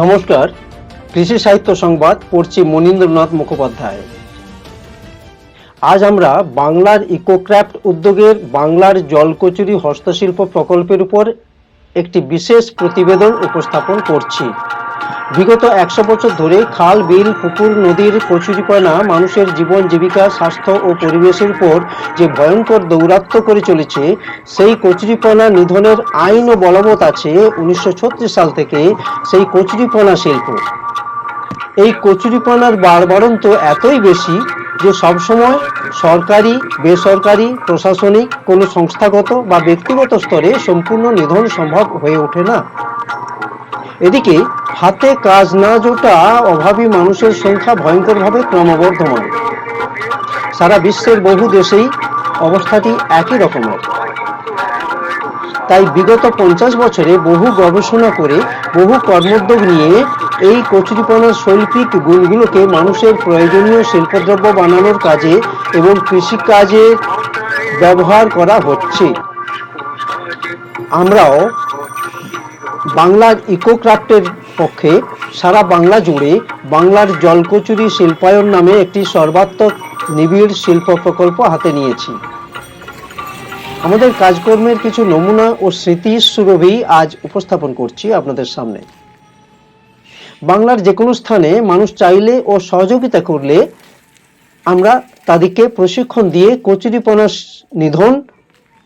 নমস্কার, কৃষি সাহিত্য সংবাদ পড়ছি মনীন্দ্রনাথ মুখোপাধ্যায়। আজ আমরা বাংলার ইকোক্রাফট উদ্যোগের বাংলার জলকচুরি হস্তশিল্প প্রকল্পের উপর একটি বিশেষ প্রতিবেদন উপস্থাপন করছি। বিগত একশো বছর ধরে খাল, বিল, পুকুর, নদীর কচুরিপানা মানুষের জীবন, জীবিকা, স্বাস্থ্য ও পরিবেশের উপর যে ভয়ঙ্কর দৌরাত্ম্য করে চলেছে, সেই কচুরিপানা নিধনের আইনও বলবৎ আছে উনিশশো ছত্রিশ সাল থেকে সেই কচুরিপানা শিল্প। এই কচুরিপানার বাড়বাড়ন্ত এতই বেশি যে সবসময় সরকারি, বেসরকারি, প্রশাসনিক কোনো সংস্থাগত বা ব্যক্তিগত স্তরে সম্পূর্ণ নিধন সম্ভব হয়ে ওঠে না। এদিকে, হাতে কাজ না জোটা অভাবী মানুষের সংখ্যা ভয়ঙ্করভাবে ক্রমবর্ধমান। সারা বিশ্বের বহু দেশেই অবস্থাটি একই রকমের। তাই বিগত পঞ্চাশ বছরে বহু গবেষণা করে বহু কর্মোদ্যোগ নিয়ে এই কচুরিপনার শৈল্পিক গুণগুলোকে মানুষের প্রয়োজনীয় শিল্পদ্রব্য বানানোর কাজে এবং কৃষিকাজে ব্যবহার করা হচ্ছে। আমরাও বাংলার ইকোক্রাফটের পক্ষে সারা বাংলা জুড়ে বাংলার জলকচুরি শিল্পায়ন নামে একটি সর্বাত্মক নিবিড় শিল্প প্রকল্প হাতে নিয়েছি। আমাদের কাজকর্মের কিছু নমুনা ও স্মৃতি সুরভি আজ উপস্থাপন করছি আপনাদের সামনে। বাংলার যে কোনো স্থানে মানুষ চাইলে ও সহযোগিতা করলে আমরা তাদেরকে প্রশিক্ষণ দিয়ে কচুরিপনা নিধন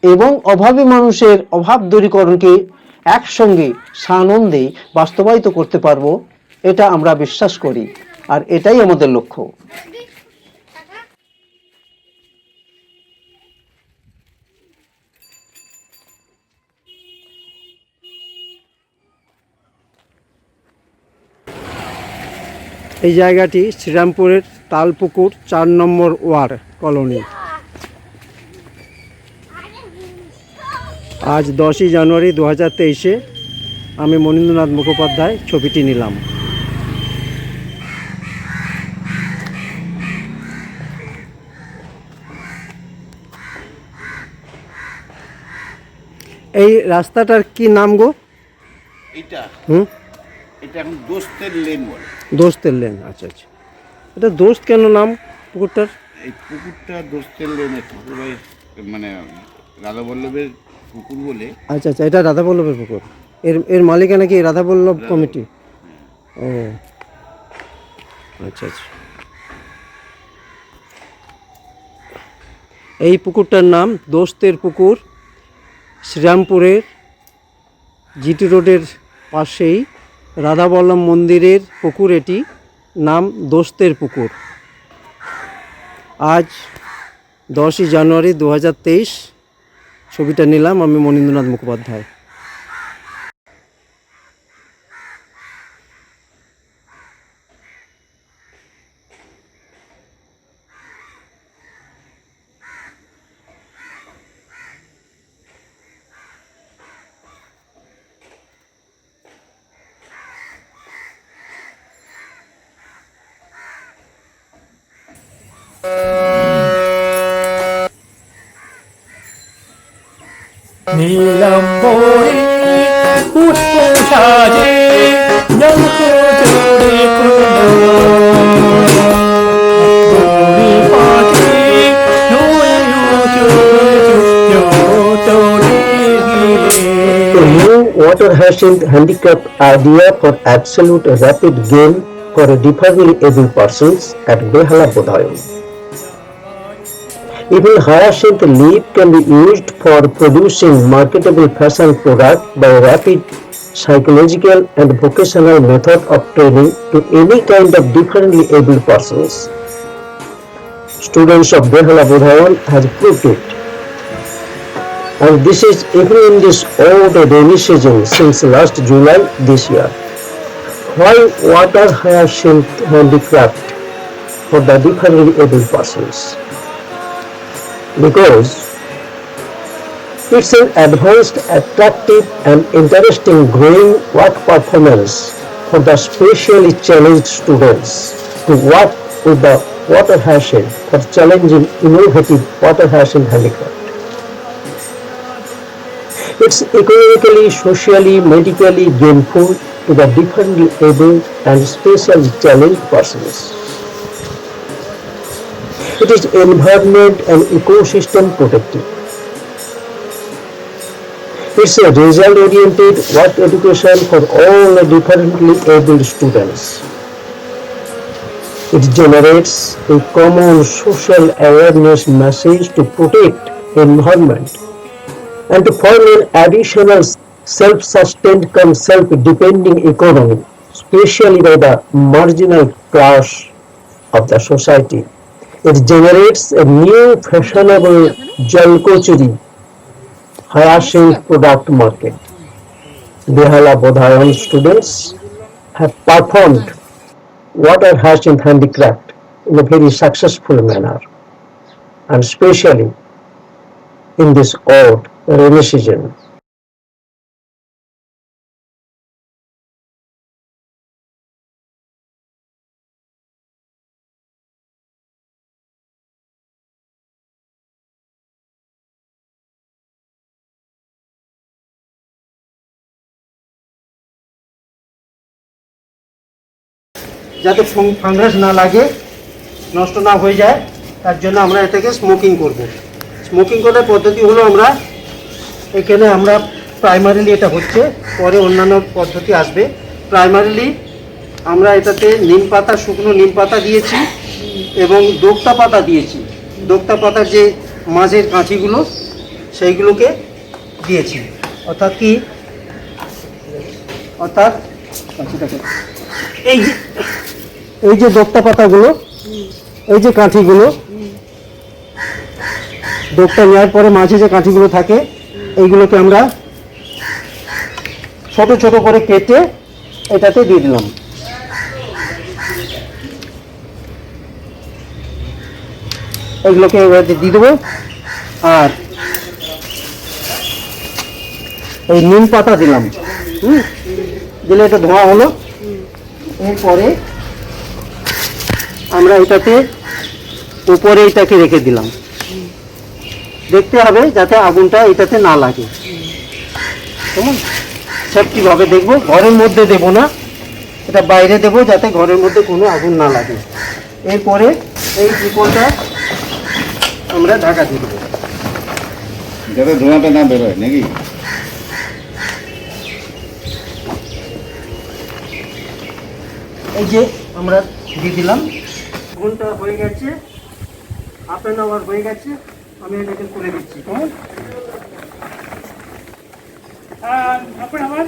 এবং অভাবী মানুষের অভাব দূরীকরণকে একসঙ্গে সানন্দে বাস্তবায়িত করতে পারব, এটা আমরা বিশ্বাস করি। আর এটাই আমাদের লক্ষ্য। এই জায়গাটি শ্রীরামপুরের তালপুকুর চার নম্বর ওয়ার্ড কলোনি। আজ দশই জানুয়ারি দু হাজার তেইশে আমি মনীন্দ্রনাথ মুখোপাধ্যায় ছবিটি নিলাম। এই রাস্তাটার কি নাম গো? এটা? হুম? এটা এখন দোস্তের লেন বলে। দোস্তের লেন আচ্ছা আচ্ছা। এটা দোস্ত কেন নাম পুকুরটার? এই পুকুরটা দোস্তের লেনে ঠাকুরাই মানে রাধা বল্লভের পুকুর বলে। আচ্ছা আচ্ছা এটা রাধাবল্লভের পুকুর। এর এর মালিকানা কি রাধাবল্লভ কমিটি? ও। আচ্ছা আচ্ছা। এই পুকুরটার নাম দোস্তের পুকুর শ্রীরামপুরের জিটি রোডের পাশেই রাধাবল্লভ মন্দিরের পুকুর এটি নাম দোস্তের পুকুর। আজ দশই জানুয়ারি দু হাজার তেইশ ছবিটা নিলাম আমি মনীন্দ্রনাথ মুখোপাধ্যায়। নীলম্বরে পুষ্প সাজে জলক জোড়ে কুলি পাখি নয় তোরে A new water hyacinth handicap idea for absolute rapid gain for differently able persons at Behala Bodhayam. Even hyacinth leaf can be used for producing marketable fashion product by rapid psychological and vocational method of training to any kind of differently able persons. Students of Behala Bodhayam has proved it and this is even in this old rainy season since last July this year. Why water hyacinth handicraft for the differently able persons? Because it's an advanced, attractive and interesting growing work performance for the specially challenged students to work with the water hyacinth for challenging innovative water hyacinth handicraft. It's economically, socially, medically gainful to the differently able and specially challenged persons. It is environment and ecosystem protective. It's a result oriented work education for all the differently able students. It generates a common social awareness message to protect environment and to form an additional self-sustained self-depending economy, especially by the marginal class of the society. It generates a new fashionable jalkochuri hyacinth product market. Behala Bodhayan students have performed water hyacinth handicraft in a very successful manner and especially in this odd rainy season. যাতে fungus না লাগে, নষ্ট না হয়ে যায়, তার জন্য আমরা এটাকে স্মোকিং করব। স্মোকিং করার পদ্ধতি হলো আমরা, এখানে আমরা প্রাইমারিলি এটা হচ্ছে, পরে অন্যান্য পদ্ধতি আসবে। প্রাইমারিলি আমরা এটাতে নিম পাতা, শুকনো নিম পাতা দিয়েছি এবং দোক্তা পাতা দিয়েছি। দোক্তা পাতার যে মাঝের কাঁচিগুলো, সেইগুলোকে দিয়েছি। অর্থাৎ কি? অর্থাৎ এই এই যে দোক্তা পাতাগুলো এই যে কাঠিগুলো, দোক্তা নেওয়ার পরে মাঝে যে কাঠিগুলো থাকে, এইগুলোকে আমরা ছোট ছোট করে কেটে এটাতে দিয়ে দিলাম। এগুলোকে এবারে দিয়ে দেবো। আর এই নিম পাতা দিলাম। হুম? দিলে এটা ধোঁয়া হলো। এরপরে আমরা এটাতে উপরে এটাকে রেখে দিলাম। দেখতে হবে যাতে আগুনটা এটাতে না লাগে। কেমন? সেফটিভাবে দেখব? ঘরের মধ্যে দেব না। এটা বাইরে দেবো যাতে ঘরের মধ্যে কোনো আগুন না লাগে। এরপরে এই ত্রিপলটা আমরা ঢাকা দিয়ে দেবো। যাতে ধোঁয়াটা না বেরোয় নাকি? এই যে আমরা দিয়ে দিলাম। ঘণ্টা হয়ে গেছে। হাফ অ্যান আওয়ার হয়ে গেছে। আমি এটাকে করে দিচ্ছি। কেমন আপনি আমার